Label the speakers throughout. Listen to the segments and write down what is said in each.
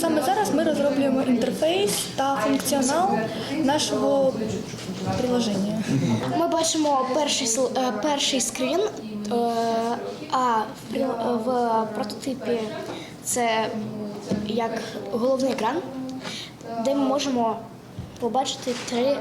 Speaker 1: Саме зараз ми розроблюємо інтерфейс та функціонал нашого приложення.
Speaker 2: Ми бачимо перший е, перший скрін, е, а в прототипі це як головний екран, де ми можемо побачити три е,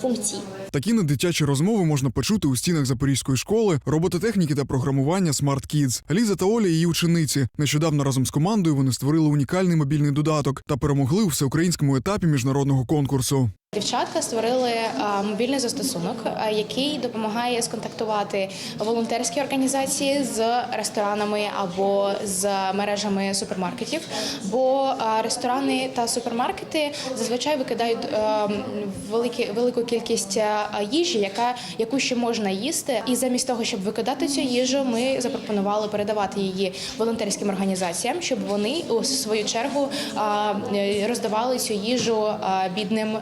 Speaker 2: функції.
Speaker 3: Такі недитячі розмови можна почути у стінах Запорізької школи, робототехніки та програмування Smart Kids. Ліза та Оля її учениці. Нещодавно разом з командою вони створили унікальний мобільний додаток та перемогли у всеукраїнському етапі міжнародного конкурсу.
Speaker 4: Дівчатка створили мобільний застосунок, який допомагає сконтактувати волонтерські організації з ресторанами або з мережами супермаркетів. Бо ресторани та супермаркети зазвичай викидають великі, велику кількість їжі, яка яку ще можна їсти. І замість того, щоб викидати цю їжу, ми запропонували передавати її волонтерським організаціям, щоб вони у свою чергу е, роздавали цю їжу бідним.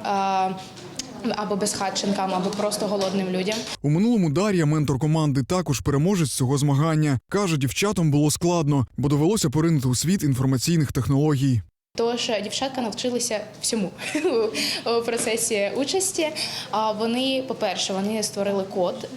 Speaker 4: Або безхатченкам, або просто голодним людям.
Speaker 3: У минулому Дар'я, ментор команди, також переможець цього змагання. Каже, дівчатам було складно, бо довелося поринути у світ інформаційних технологій.
Speaker 4: Тож дівчатка навчилися всьому у процесі участі. Вони, по-перше, вони створили код.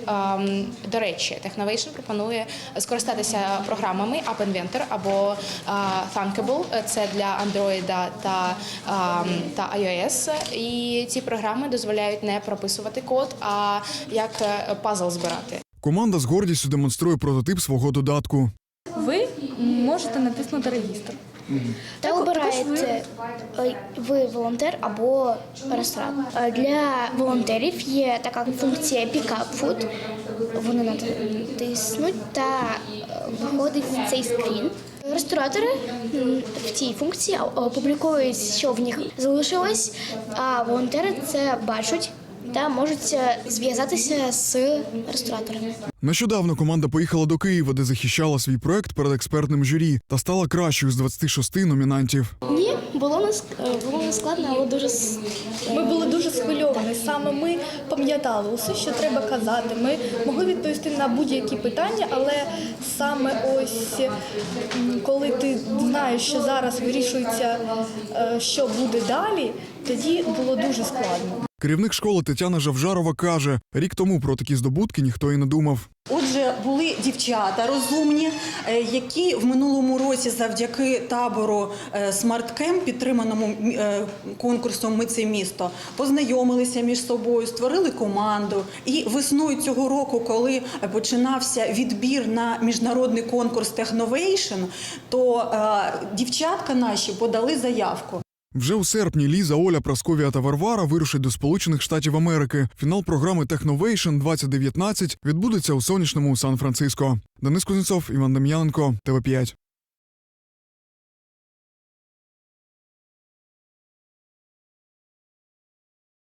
Speaker 4: До речі, Technovation пропонує скористатися програмами App Inventor або а, Thunkable. Це для Android та, а, та iOS. І ці програми дозволяють не прописувати код, а як е, пазл збирати.
Speaker 3: Команда з гордістю демонструє прототип свого додатку.
Speaker 1: Ви можете натиснути регістр.
Speaker 2: Та обираєте ви волонтер або ресторан. Для волонтерів є така функція Food. Вони натиснуть та е, виходить цей скрін. Ресторатори в цій функції опублікують, що в них залишилось, а волонтери це бачать та можуть е, зв'язатися з рестораторами.
Speaker 3: Нещодавно команда поїхала до Києва, де захищала свій проект перед експертним журі та стала кращою з 26 номінантів.
Speaker 2: Ні, було не було не складно, але дуже
Speaker 1: Ми були дуже схвильовані. Саме ми пам'ятали усе, що треба казати. Ми могли відповісти на будь-які питання, але саме ось коли ти знаєш, що зараз вирішується, е, що буде далі, тоді було дуже складно.
Speaker 3: Керівник школи Тетяна Жавжарова каже: рік тому про такі здобутки ніхто і не думав.
Speaker 5: Отже, були дівчата розумні, е, які в минулому році завдяки табору е, Camp, підтриманому е, конкурсом Ми це місто, познайомилися між собою, створили команду. І весною цього року, коли починався відбір на міжнародний конкурс Technovation, то е, дівчатка наші подали заявку.
Speaker 3: Вже у серпні Ліза, Оля, Прасковія та Варвара вирушать до Сполучених Штатів Америки. Фінал програми Техновейшн 2019 відбудеться у сонячному Сан-Франциско. Денис Кузнєцов, Іван Дем'яненко, ТВ 5